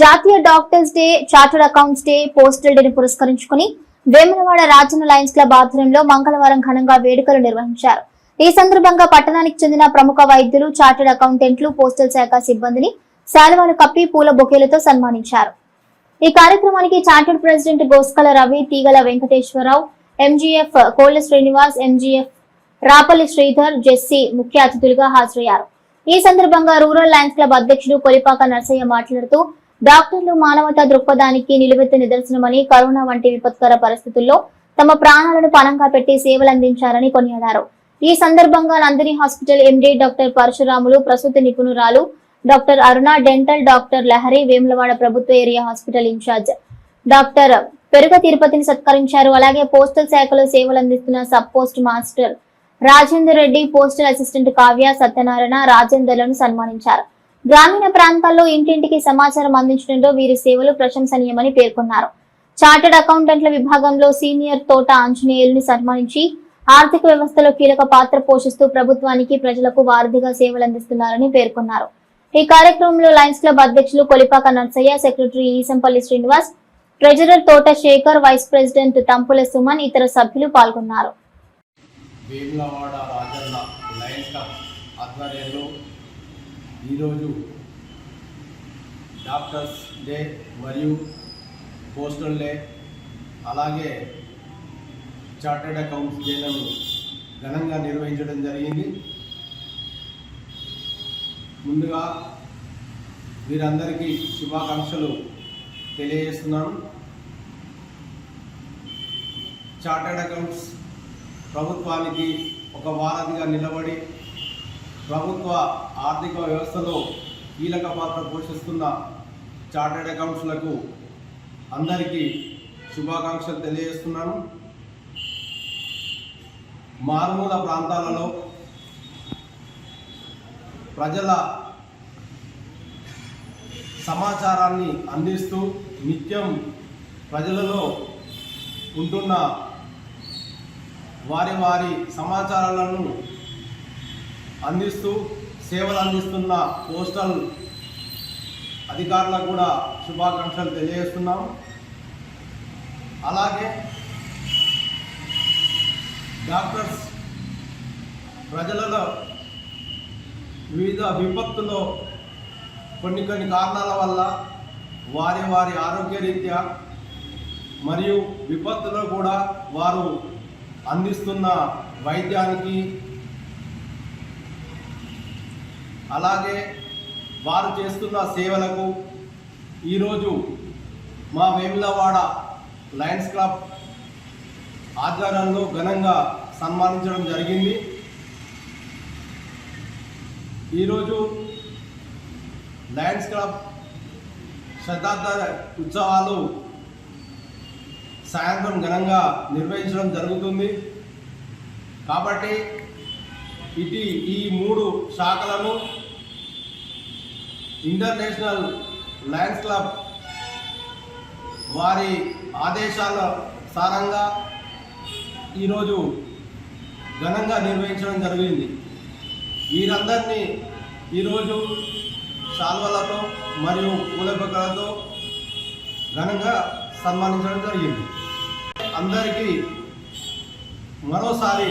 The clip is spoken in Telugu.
జాతీయ doctors day chartered accounts day postal డేని పురస్కరించుకుని వేములవాడ రాజన్న లయన్స్ క్లబ్ ఆధ్వర్యంలో మంగళవారం ఘనంగా వేడుకలు నిర్వహించారు. ఈ సందర్భంగా పట్టణానికి చెందిన ప్రముఖ వైద్యులు చార్టర్డ్ అకౌంటెంట్లు పోస్టల్ శాఖ సిబ్బందిని శాలువాలు కప్పి పూల బొకేలతో సన్మానించారు. ఈ కార్యక్రమానికి chartered president Goskala Ravi Teegala Venkateswara Rao MGF Kolla Srinivas MGF Rapalli Sridhar JC ముఖ్య అతిథులుగా హాజరయ్యారు. ఈ సందర్భంగా రూరల్ లయన్స్ క్లబ్ అధ్యక్షుడు కొలిపాక నర్సయ్య మాట్లాడుతూ డాక్టర్లు మానవతా దృక్పథానికి నిలువెత్తు నిదర్శనమని కరోనా వంటి విపత్కర పరిస్థితుల్లో తమ ప్రాణాలను పణంగా పెట్టి సేవలందించారని కొనియాడారు. ఈ సందర్భంగా Nandini hospital MD doctor Parasuramulu ప్రసూతి నిపుణురాలు doctor Aruna dental doctor Lahari Vemulawada ప్రభుత్వ area hospital in charge doctor Peruga తిరుపతిని సత్కరించారు. అలాగే పోస్టల్ శాఖలో సేవలు అందిస్తున్న sub post master Rajender Reddy postal assistant Kavya Satyanarayana రాజేందర్లను సన్మానించారు. గ్రామీణ ప్రాంతాల్లో ఇంటింటికి సమాచారం అందించడంలో వీరి సేవలు ప్రశంసనీయమని పేర్కొన్నారు. చార్టెడ్ అకౌంటెంట్ల విభాగంలో సీనియర్ తోట ఆంజనేయుల్ని సన్మానించి ఆర్థిక వ్యవస్థలో కీలక పాత్ర పోషిస్తూ ప్రభుత్వానికి ప్రజలకు వారధిగా సేవలు అందిస్తున్నారని పేర్కొన్నారు. ఈ కార్యక్రమంలో లయన్స్ క్లబ్ అధ్యక్షులు Kolipaka Narsaiah secretary Eesampalli Srinivas treasurer Thota Shekar vice president Thampula Suman ఇతర సభ్యులు పాల్గొన్నారు వేములవాడ రాజన్న లయన్స్ క్లబ్ ఆధ్వర్యంలో ఈరోజు డాక్టర్స్ డే మరియు పోస్టల్ డే అలాగే చార్టెడ్ అకౌంట్స్ డేలను ఘనంగా నిర్వహించడం జరిగింది. ముందుగా వీరందరికీ శుభాకాంక్షలు తెలియజేస్తున్నాను. చార్టెడ్ అకౌంట్స్ ప్రభుత్వానికి ఒక వారధిగా నిలబడి ప్రభుత్వ ఆర్థిక వ్యవస్థలో కీలక పాత్ర పోషిస్తున్న చార్టెడ్ అకౌంట్స్లకు అందరికీ శుభాకాంక్షలు తెలియజేస్తున్నాను. మారుమూల ప్రాంతాలలో ప్రజల సమాచారాన్ని అందిస్తూ నిత్యం ప్రజలలో ఉంటున్న వారి వారి సమాచారాలను అందిస్తూ సేవలు అందిస్తున్న పోస్టల్ అధికారులకు కూడా శుభాకాంక్షలు తెలియజేస్తున్నాం. అలాగే డాక్టర్స్ ప్రజలలో వివిధ విపత్తులో కొన్ని కొన్ని కారణాల వల్ల వారి వారి ఆరోగ్యరీత్యా మరియు విపత్తులో కూడా వారు అందిస్తున్న వైద్యానికి అలాగే వారు చేస్తున్న సేవలకు ఈరోజు మా వేములవాడ లయన్స్ క్లబ్ ఆధ్వర్యంలో ఘనంగా సన్మానించడం జరిగింది. ఈరోజు లయన్స్ క్లబ్ శతాబ్ద ఉత్సవాలు సాయంత్రం ఘనంగా నిర్వహించడం జరుగుతుంది. కాబట్టి ఇది ఈ మూడు శాఖలను ఇంటర్నేషనల్ లయన్స్ క్లబ్ వారి ఆదేశాల సారంగా ఈరోజు ఘనంగా నిర్వహించడం జరిగింది. వీరందరినీ ఈరోజు శాల్వలతో మరియు పూలబొక్కలతో ఘనంగా సన్మానించడం జరిగింది. అందరికీ మరోసారి